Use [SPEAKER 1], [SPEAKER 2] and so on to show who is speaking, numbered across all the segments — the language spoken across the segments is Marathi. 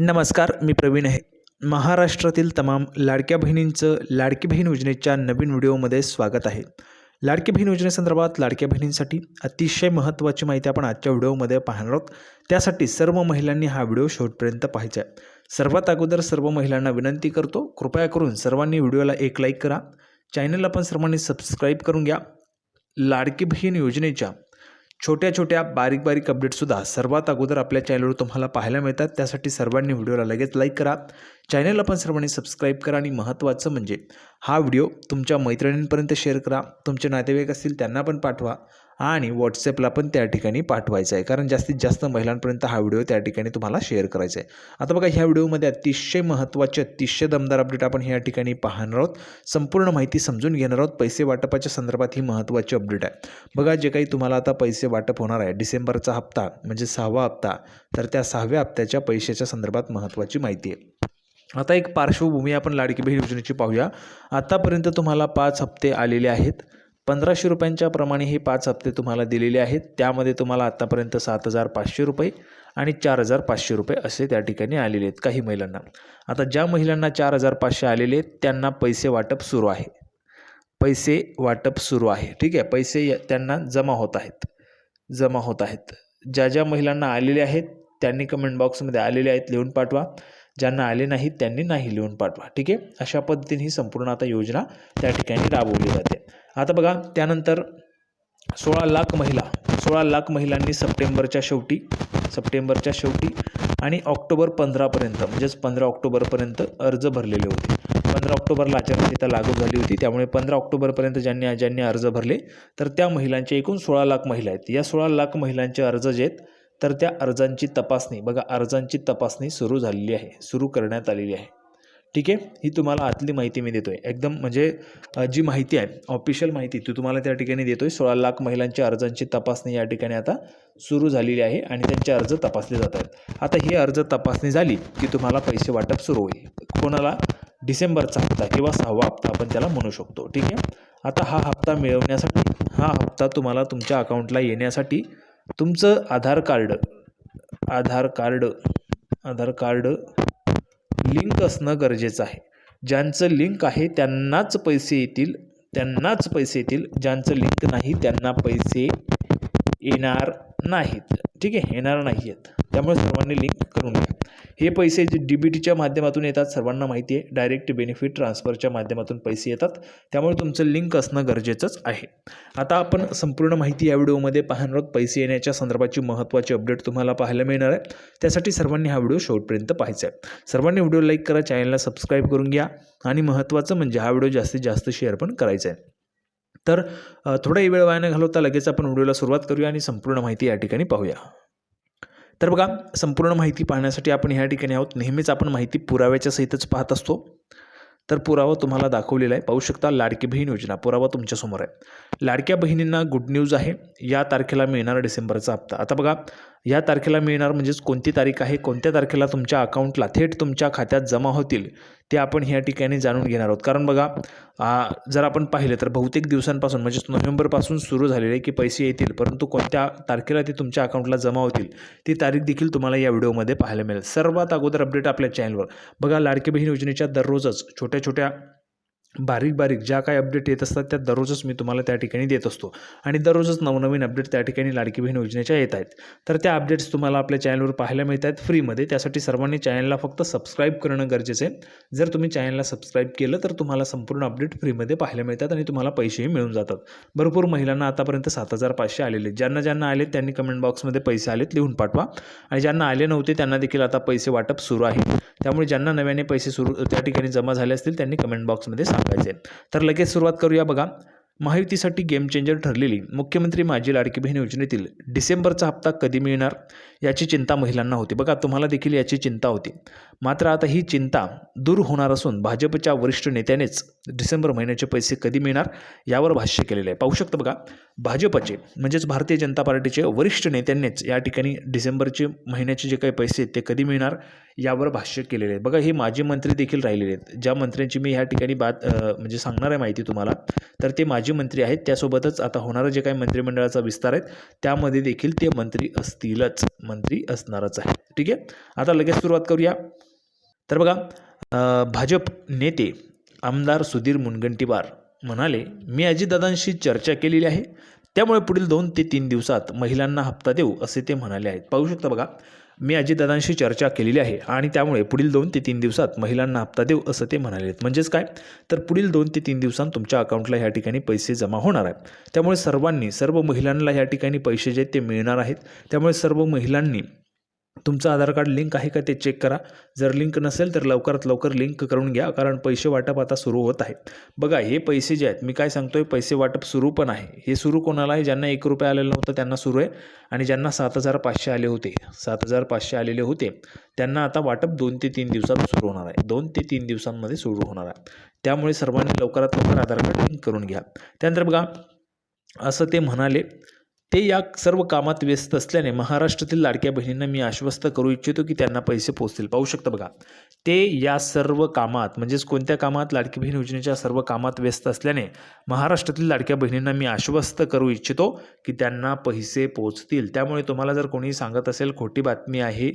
[SPEAKER 1] नमस्कार मी प्रवीण आहे. महाराष्ट्रातील तमाम लाडक्या बहिणींचं लाडकी बहीण योजनेच्या नवीन व्हिडिओमध्ये स्वागत आहे. लाडकी बहीण योजनेसंदर्भात लाडक्या बहिणींसाठी अतिशय महत्त्वाची माहिती आपण आजच्या व्हिडिओमध्ये पाहणार आहोत. त्यासाठी सर्व महिलांनी हा व्हिडिओ शेवटपर्यंत पाहायचा आहे. सर्वात अगोदर सर्व महिलांना विनंती करतो कृपया करून सर्वांनी व्हिडिओला एक लाईक करा. चॅनलला पण सर्वांनी सबस्क्राईब करून घ्या. लाडकी बहीण योजनेच्या छोट्या छोट्या बारीक बारीक अपडेटसुद्धा सर्वात अगोदर आपल्या चॅनलवर तुम्हाला पाहायला मिळतात. त्यासाठी सर्वांनी व्हिडिओला लगेच लाईक करा. चॅनलला पण सर्वांनी सबस्क्राईब करा आणि महत्त्वाचं म्हणजे हा व्हिडिओ तुमच्या मैत्रिणींपर्यंत शेअर करा. तुमचे नातेवाईक असतील त्यांना पण पाठवा. आणि व्हॉट्सॲपला पण त्या ठिकाणी पाठवायचं आहे. कारण जास्तीत जास्त महिलांपर्यंत हा व्हिडिओ त्या ठिकाणी तुम्हाला शेअर करायचा आहे. आता बघा ह्या व्हिडिओमध्ये अतिशय महत्त्वाचे अतिशय दमदार अपडेट आपण ह्या ठिकाणी पाहणार आहोत. संपूर्ण माहिती समजून घेणार आहोत. पैसे वाटपाच्या संदर्भात ही महत्त्वाची अपडेट आहे. बघा जे काही तुम्हाला आता पैसे वाटप होणार आहे डिसेंबरचा हप्ता म्हणजे सहावा हप्ता तर त्या सहाव्या हप्त्याच्या पैशाच्या संदर्भात महत्त्वाची माहिती आहे. आता एक पार्श्वभूमी आपण लाडकी बहीण योजनेची पाहूया. आतापर्यंत तुम्हाला पाच हप्ते आलेले आहेत. पंधराशे रुपयांच्या प्रमाणे हे पाच हप्ते तुम्हाला दिलेले आहेत. त्यामध्ये तुम्हाला आत्तापर्यंत सात हजार पाचशे रुपये आणि चार हजार पाचशे रुपये असे त्या ठिकाणी आलेले आहेत काही महिलांना. आता ज्या महिलांना चार हजार पाचशे आलेले आहेत त्यांना पैसे वाटप सुरू आहे. पैसे वाटप सुरू आहे. ठीक आहे? पैसे त्यांना जमा होत आहेत. जमा होत आहेत. ज्या ज्या महिलांना आलेले आहेत त्यांनी कमेंट बॉक्समध्ये आलेले आहेत लिहून पाठवा. ज्यांना आले नाहीत त्यांनी नाही लिहून पाठवा. ठीक आहे? अशा पद्धतीने ही संपूर्ण आता योजना त्या ठिकाणी राबवली जाते. आता बघा त्यानंतर सोळा लाख महिला सोळा लाख महिलांनी सप्टेंबरच्या शेवटी सप्टेंबरच्या शेवटी आणि ऑक्टोबर पंधरापर्यंत म्हणजेच पंधरा ऑक्टोबरपर्यंत अर्ज भरलेले होते. पंधरा ऑक्टोबरला आचारसंहिता लागू झाली होती. त्यामुळे पंधरा ऑक्टोबरपर्यंत ज्यांनी ज्यांनी अर्ज भरले तर त्या महिलांचे एकूण सोळा लाख महिला आहेत. या सोळा लाख महिलांचे अर्ज जे आहेत तर त्या अर्जांची तपासणी बघा अर्जांची तपासणी सुरू झालेली आहे सुरू करण्यात आलेली आहे. ठीक आहे? ही तुम्हाला आतली माहिती मी देतो आहे एकदम म्हणजे जी माहिती आहे ऑफिशियल माहिती ती तुम्हाला त्या ठिकाणी देतो आहे सोळा लाख महिलांच्या अर्जांची तपासणी या ठिकाणी आता सुरू झालेली आहे आणि त्यांचे अर्ज तपासले जात आहेत. आता ही अर्ज तपासणी झाली की तुम्हाला पैसे वाटप सुरू होईल. कोणाला? डिसेंबरचा हप्ता किंवा सहावा हप्ता आपण त्याला म्हणू शकतो. ठीक आहे? आता हा हप्ता मिळवण्यासाठी हा हप्ता तुम्हाला तुमच्या अकाउंटला येण्यासाठी तुमचं Aadhaar card Aadhaar card Aadhaar card link असणं गरजेचं आहे. ज्यांचं लिंक आहे त्यांनाच पैसे येतील त्यांनाच पैसे येतील. ज्यांचं लिंक नाही त्यांना पैसे येणार नाहीत. ठीक आहे? येणार नाही आहेत त्यामुळे सर्वांनी लिंक करून घ्या. हे पैसे जे डी बी टीच्या माध्यमातून येतात सर्वांना माहिती आहे. डायरेक्ट बेनिफिट ट्रान्सफरच्या माध्यमातून पैसे येतात. त्यामुळे तुमचं लिंक असणं गरजेचंच आहे. आता आपण संपूर्ण माहिती या व्हिडिओमध्ये पाहणार आहोत. पैसे येण्याच्या संदर्भाची महत्त्वाची अपडेट तुम्हाला पाहायला मिळणार आहे. त्यासाठी सर्वांनी हा व्हिडिओ शेवटपर्यंत पाहायचा आहे. सर्वांनी व्हिडिओ लाईक करा चॅनलला सबस्क्राईब करून घ्या. आणि महत्त्वाचं म्हणजे हा व्हिडिओ जास्तीत जास्त शेअर पण करायचा आहे. तर थोडाही वेळ वाया न घालवता लगेच आपण व्हिडिओला सुरुवात करूया आणि संपूर्ण माहिती या ठिकाणी पाहूया. तर बघा संपूर्ण माहिती पाहण्यासाठी आपण ह्या ठिकाणी आहोत. नेहमीच आपण माहिती पुराव्याच्या सहितच पाहत असतो. तर पुरावा तुम्हाला दाखवलेला आहे. पाहू शकता लाडकी बहीण योजना पुरावा तुमच्यासमोर आहे. लाडक्या बहिणींना गुड न्यूज आहे. या तारखेला मिळणार डिसेंबरचा हप्ता. आता बघा या तारखेला मिळणार म्हणजेच कोणती तारीख आहे कोणत्या तारखेला तुमच्या अकाउंटला थेट तुमच्या खात्यात जमा होतील ते आपण ह्या ठिकाणी जाणून घेणार आहोत. कारण बघा जर आपण पाहिलं तर बहुतेक दिवसांपासून म्हणजेच नोव्हेंबरपासून सुरू झालेले आहे की पैसे येतील परंतु कोणत्या तारखेला ते तुमच्या अकाउंटला जमा होतील ती तारीख देखील तुम्हाला या व्हिडिओमध्ये पाहायला मिळेल. सर्वात अगोदर अपडेट आपल्या चॅनलवर बघा लाडकी बहीण योजनेच्या दररोजच छोट्या छोट्या बारीक बारीक ज्या काही अपडेट येत असतात त्या दररोजच मी तुम्हाला त्या ठिकाणी देत असतो. आणि दररोजच नवनवीन अपडेट त्या ठिकाणी लाडकी बहीण योजनेच्या येत आहेत. तर त्या अपडेट्स तुम्हाला आपल्या चॅनलवर पाहायला मिळत आहेत फ्रीमध्ये त्यासाठी सर्वांनी चॅनलला फक्त सबस्क्राईब करणं गरजेचं आहे. जर तुम्ही चॅनलला सबस्क्राईब केलं तर तुम्हाला संपूर्ण अपडेट फ्रीमध्ये पाहायला मिळतात आणि तुम्हाला पैसेही मिळून जातात. भरपूर महिलांना आतापर्यंत सात हजार पाचशे आलेले ज्यांना ज्यांना आले त्यांनी कमेंट बॉक्समध्ये पैसे आलेत लिहून पाठवा. आणि ज्यांना आले नव्हते त्यांना देखील आता पैसे वाटप सुरू आहे. त्यामुळे ज्यांना नव्याने पैसे सुरू त्या ठिकाणी जमा झाले असतील त्यांनी कमेंट बॉक्समध्ये सांगायचे तर लगेच सुरुवात करूया बघा. महायुतीसाठी गेम चेंजर ठरलेली मुख्यमंत्री माझी लाडकी बहीण योजनेतील डिसेंबरचा हप्ता कधी मिळणार? याची चिंता महिलांना होती. बघा तुम्हाला देखील याची चिंता होती. मात्र आता ही चिंता दूर होणार असून भाजपच्या वरिष्ठ नेत्यानेच डिसेंबर महिन्याचे पैसे कधी मिळणार यावर भाष्य केलेलं आहे. पाहू शकता बघा भाजपचे म्हणजेच भारतीय जनता पार्टीचे वरिष्ठ नेत्यांनीच या ठिकाणी डिसेंबरचे महिन्याचे जे काही पैसे आहेत ते कधी मिळणार यावर भाष्य केलेले आहे. बघा हे माजी मंत्री देखील राहिलेले आहेत. ज्या मंत्र्यांची मी ह्या ठिकाणी बात म्हणजे सांगणार आहे माहिती तुम्हाला तर ते माजी मंत्री आहेत. त्यासोबतच आता होणारं जे काही मंत्रिमंडळाचा विस्तार आहेत त्यामध्ये देखील ते मंत्री असतीलच मंत्री असणारच आहे. ठीक आहे? आता लगेच सुरुवात करूया. तर बघा भाजप नेते आमदार सुधीर मुनगंटीवार म्हणाले मी अजितदादांशी चर्चा केलेली आहे. त्यामुळे पुढील दोन ते तीन दिवसात महिलांना हप्ता देऊ असे ते म्हणाले आहेत. पाहू शकता बघा मी अजितदादांशी चर्चा केलेली आहे आणि त्यामुळे पुढील दोन ते तीन दिवसात महिलांना हप्ता देऊ असं ते म्हणाले आहेत. म्हणजेच काय? तर पुढील दोन ते तीन दिवसांत तुमच्या अकाउंटला ह्या ठिकाणी पैसे जमा होणार आहेत. त्यामुळे सर्वांनी सर्व महिलांना ह्या ठिकाणी पैसे जे आहेत ते मिळणार आहेत. त्यामुळे सर्व महिलांनी तुमचं आधार कार्ड लिंक आहे का ते चेक करा. जर लिंक नसेल तर लवकरात लवकर लिंक करून घ्या कारण पैसे वाटप आता सुरू होत आहे बघा हे पैसे जे आहेत मी काय सांगतोय पैसे वाटप सुरू पण आहे. हे सुरू कोणाला आहे ज्यांना एक रुपये आलेलं नव्हतं त्यांना सुरू आहे. आणि ज्यांना सात हजार पाचशे आले होते सात हजार पाचशे आलेले होते त्यांना आता वाटप दोन ते तीन दिवसात सुरू होणार आहे. दोन ते तीन दिवसांमध्ये सुरू होणार आहे. त्यामुळे सर्वांनी लवकरात लवकर आधार कार्ड लिंक करून घ्या. त्यानंतर बघा असं ते म्हणाले ते या सर्व कामात व्यस्त असल्याने महाराष्ट्रातील लाडक्या बहिणींना मी आश्वस्त करू इच्छितो की त्यांना पैसे पोचतील पाहू शकता बघा. ते या सर्व कामात म्हणजेच कोणत्या कामात? लाडकी बहीण योजनेच्या सर्व कामात व्यस्त असल्याने महाराष्ट्रातील लाडक्या बहिणींना मी आश्वस्त करू इच्छितो की त्यांना पैसे पोचतील त्यामुळे तुम्हाला जर कोणी सांगत असेल खोटी बातमी आहे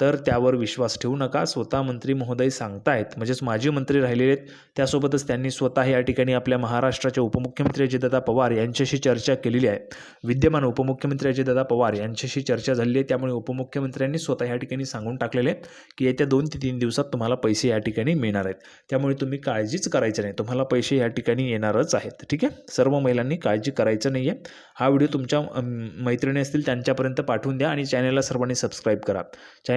[SPEAKER 1] तर त्यावर विश्वास ठेवू नका. स्वतः मंत्री महोदय सांगतायत. म्हणजेच माजी मंत्री राहिलेले आहेत. त्यासोबतच त्यांनी स्वतः या ठिकाणी आपल्या महाराष्ट्राचे उपमुख्यमंत्री अजितदादा पवार यांच्याशी चर्चा केलेली आहे. विद्यमान उपमुख्यमंत्री अजितदादा पवार यांच्याशी चर्चा झालेली आहे. त्यामुळे उपमुख्यमंत्र्यांनी स्वतः या ठिकाणी सांगून टाकलेले आहे की येत्या दोन ते तीन दिवसात तुम्हाला पैसे या ठिकाणी मिळणार आहेत. त्यामुळे तुम्ही काळजीच करायचं नाही. तुम्हाला पैसे या ठिकाणी येणारच आहेत. ठीक आहे? सर्व महिलांनी काळजी करायचं नाही आहे हा व्हिडिओ तुमच्या मैत्रिणी असतील त्यांच्यापर्यंत पाठवून द्या आणि चॅनलला सर्वांनी सबस्क्राईब करा.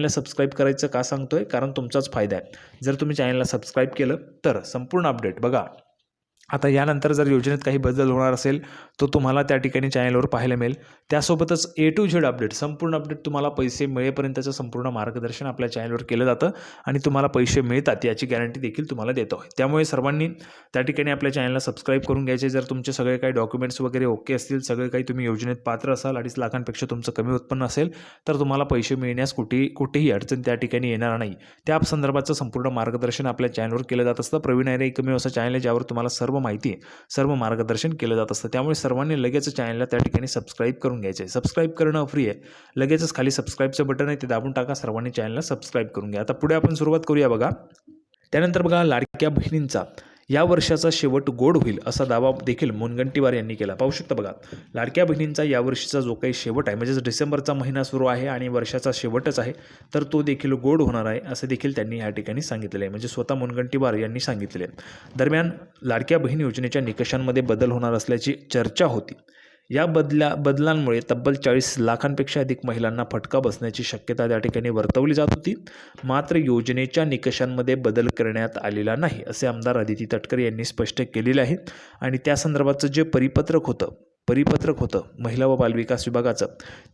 [SPEAKER 1] चॅनलला सबस्क्राईब करायचं का सांगतो आहे कारण तुमचाच फायदा आहे. जर तुम्ही चॅनलला सबस्क्राईब केलं तर संपूर्ण अपडेट बघा. आता यानंतर जर योजनेत काही बदल होणार असेल तो तुम्हाला त्या ठिकाणी चॅनलवर पाहायला मिळेल. त्यासोबतच ए टू झेड अपडेट संपूर्ण अपडेट तुम्हाला पैसे मिळेपर्यंतचं संपूर्ण मार्गदर्शन आपल्या चॅनलवर केलं जातं आणि तुम्हाला पैसे मिळतात याची गॅरंटी देखील तुम्हाला देतो आहे. त्यामुळे सर्वांनी त्या ठिकाणी आपल्या चॅनलला सबस्क्राईब करून घ्यायचे. जर तुमचे सगळे काही डॉक्युमेंट्स वगैरे ओके असतील सगळे काही तुम्ही योजनेत पात्र असाल अडीच लाखांपेक्षा तुमचं कमी उत्पन्न असेल तर तुम्हाला पैसे मिळण्यास कुठेही कुठेही अडचण त्या ठिकाणी येणार नाही. त्या संदर्भाचं संपूर्ण मार्गदर्शन आपल्या चॅनलवर केलं जात असतं. प्रवीण आयरे एकमेव असं चॅनल आहे ज्यावर तुम्हाला सर्व माहिती सर्व मार्गदर्शन केलं जात असतं. त्यामुळे सर्वांनी लगेच चॅनलला त्या ठिकाणी सबस्क्राईब करून घ्यायचं. आहे सबस्क्राईब करणं फ्री आहे. लगेचच खाली सबस्क्राईबचं बटन आहे ते दाबून टाका सर्वांनी चॅनलला सबस्क्राईब करून घ्या. आता पुढे आपण सुरुवात करूया बघा. त्यानंतर बघा लाडक्या बहिणींचा. या वर्षाचा शेवट गोड होईल असा दावा देखील मुनगंटीवार यांनी केला. पाहू शकता बघा लाडक्या बहिणींचा यावर्षीचा जो काही शेवट आहे म्हणजेच डिसेंबरचा महिना सुरू आहे आणि वर्षाचा शेवटच आहे तर तो देखील गोड होणार आहे असं देखील त्यांनी या ठिकाणी सांगितलेलं आहे. म्हणजे स्वतः मुनगंटीवार यांनी सांगितलेले आहे. दरम्यान लाडक्या बहीण योजनेच्या निकषांमध्ये बदल होणार असल्याची चर्चा होती. या बदल्या बदलांमुळे तब्बल चाळीस लाखांपेक्षा अधिक महिलांना फटका बसण्याची शक्यता त्या ठिकाणी वर्तवली जात होती. मात्र योजनेच्या निकषांमध्ये बदल करण्यात आलेला नाही असे आमदार आदिती तटकर यांनी स्पष्ट केलेले आहे. आणि त्या संदर्भाचं जे परिपत्रक होतं परिपत्रक होतं महिला व बालविकास विभागाचं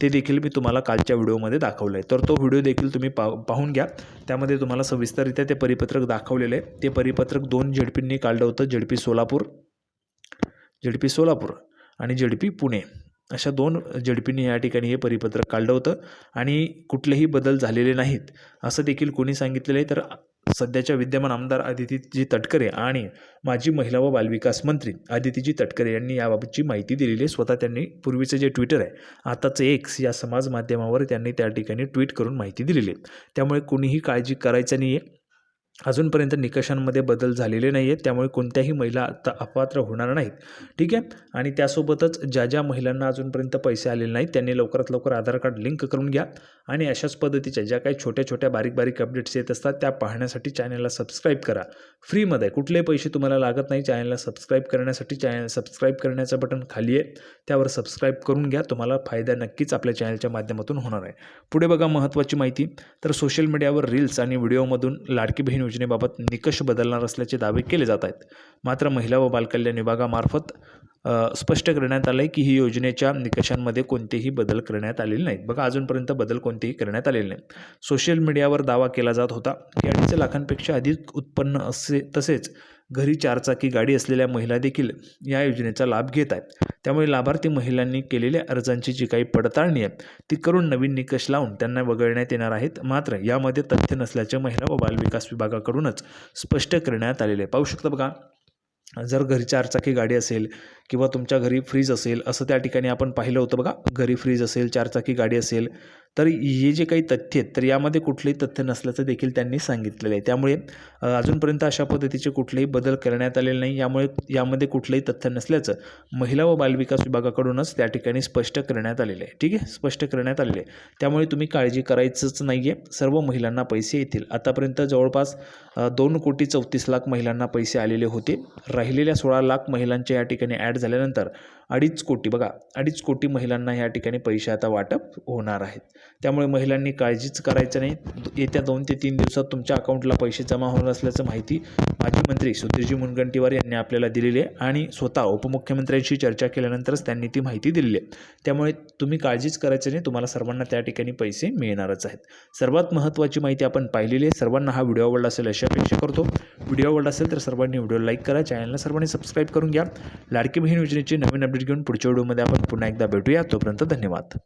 [SPEAKER 1] ते देखील मी तुम्हाला कालच्या व्हिडिओमध्ये दाखवलं आहे तर तो व्हिडिओ देखील तुम्ही पा पाहून घ्या. त्यामध्ये तुम्हाला सविस्तररित्या ते परिपत्रक दाखवलेलं आहे. ते परिपत्रक दोन झेडपींनी काढलं होतं झेडपी सोलापूर झेडपी सोलापूर. आणि झेडपी पुणे. अशा दोन झेडपींनी या ठिकाणी हे परिपत्रक काढलं होतं आणि कुठलेही बदल झालेले नाहीत असं देखील कोणी सांगितलेलं आहे. तर सध्याच्या विद्यमान आमदार आदितीजी तटकरे आणि माजी महिला व बालविकास मंत्री आदितीजी तटकरे यांनी याबाबतची माहिती दिलेली आहे. स्वतः त्यांनी पूर्वीचं जे ट्विटर आहे आताचं एक्स या समाज माध्यमावर त्यांनी त्या ठिकाणी ट्विट करून माहिती दिलेली आहे. त्यामुळे कोणीही काळजी करायचं नाही आहे अजूनपर्यंत निकषांमध्ये बदल झालेले नाही आहेत त्यामुळे कोणत्याही महिला आता अपात्र होणार नाहीत. ठीक आहे? आणि त्यासोबतच ज्या ज्या महिलांना अजूनपर्यंत पैसे आलेले नाहीत त्यांनी लवकरात लवकर आधार कार्ड लिंक करून घ्या. आणि अशाच पद्धतीच्या ज्या काही छोट्या छोट्या बारीक बारीक अपडेट्स येत असतात त्या पाहण्यासाठी चॅनलला सबस्क्राईब करा. फ्रीमध्ये कुठलेही पैसे तुम्हाला लागत नाही चॅनलला सबस्क्राईब करण्यासाठी चॅनल सबस्क्राईब करण्याचं बटन खाली आहे. त्यावर सबस्क्राईब करून घ्या तुम्हाला फायदा नक्कीच आपल्या चॅनलच्या माध्यमातून होणार आहे. पुढे बघा महत्त्वाची माहिती. तर सोशल मीडियावर रील्स आणि व्हिडिओमधून लाडकी बहीण योजनेबाबत निकष बदलणार असल्याचे दावे केले जात आहेत. मात्र महिला व बालकल्याण विभागामार्फत स्पष्ट करण्यात आलं आहे की ही योजनेच्या निकषांमध्ये कोणतेही बदल करण्यात आलेले नाहीत. बघा अजूनपर्यंत बदल कोणतेही करण्यात आलेले नाही सोशल मीडियावर दावा केला जात होता. की अडीच लाखांपेक्षा अधिक उत्पन्न असे तसेच घरी चारचाकी गाडी असलेल्या महिला देखील या योजनेचा लाभ घेत आहेत. त्यामुळे लाभार्थी महिलांनी केलेल्या अर्जांची जी काही पडताळणी आहे ती करून नवीन निकष लावून त्यांना वगळण्यात येणार आहेत. मात्र यामध्ये तथ्य नसल्याचे महिला व बालविकास विभागाकडूनच स्पष्ट करण्यात आलेले आहे. पाहू शकता बघा जर घरी चारचाकी गाडी असेल किंवा तुमच्या घरी फ्रीज असेल असं त्या ठिकाणी आपण पाहिलं होतं बघा. घरी फ्रीज असेल चारचाकी गाडी असेल तर हे जे काही तथ्य आहेत तर यामध्ये कुठलेही तथ्य नसल्याचं देखील त्यांनी सांगितलेलं आहे. त्यामुळे अजूनपर्यंत अशा पद्धतीचे कुठलेही बदल करण्यात आलेले नाही. यामुळे यामध्ये कुठलंही तथ्य नसल्याचं महिला व बालविकास विभागाकडूनच त्या ठिकाणी स्पष्ट करण्यात आलेलं आहे. ठीक आहे? स्पष्ट करण्यात आलेले आहे. त्यामुळे तुम्ही काळजी करायचंच नाही आहे सर्व महिलांना पैसे येतील. आतापर्यंत जवळपास दोन कोटी चौतीस लाख महिलांना पैसे आलेले होते. राहिलेल्या सोळा लाख महिलांच्या या ठिकाणी ॲड झाल्यानंतर अडीच कोटी बघा अडीच कोटी महिलांना ह्या ठिकाणी पैसे आता वाटप होणार आहेत. त्यामुळे महिलांनी काळजीच करायचं नाही. येत्या दोन ते तीन दिवसात तुमच्या अकाउंटला पैसे जमा होणार असल्याचं माहिती माजी मंत्री सुधीरजी मुनगंटीवार यांनी आपल्याला दिलेली आहे आणि स्वतः उपमुख्यमंत्र्यांशी चर्चा केल्यानंतरच त्यांनी ती माहिती दिलेली आहे. त्यामुळे तुम्ही काळजीच करायचं नाही. तुम्हाला सर्वांना त्या ठिकाणी पैसे मिळणारच आहेत. सर्वात महत्त्वाची माहिती आपण पाहिलेली आहे. सर्वांना हा व्हिडिओ आवडला असेल अशी अपेक्षा करतो. व्हिडिओ आवडला असेल तर सर्वांनी व्हिडिओ लाईक करा. चॅनलला सर्वांनी सबस्क्राईब करून घ्या. लाडकी बहीण योजनेची नवीन अपडेट घेऊन पुढच्या व्हिडिओमध्ये आपण पुन्हा एकदा भेटूया. तोपर्यंत धन्यवाद.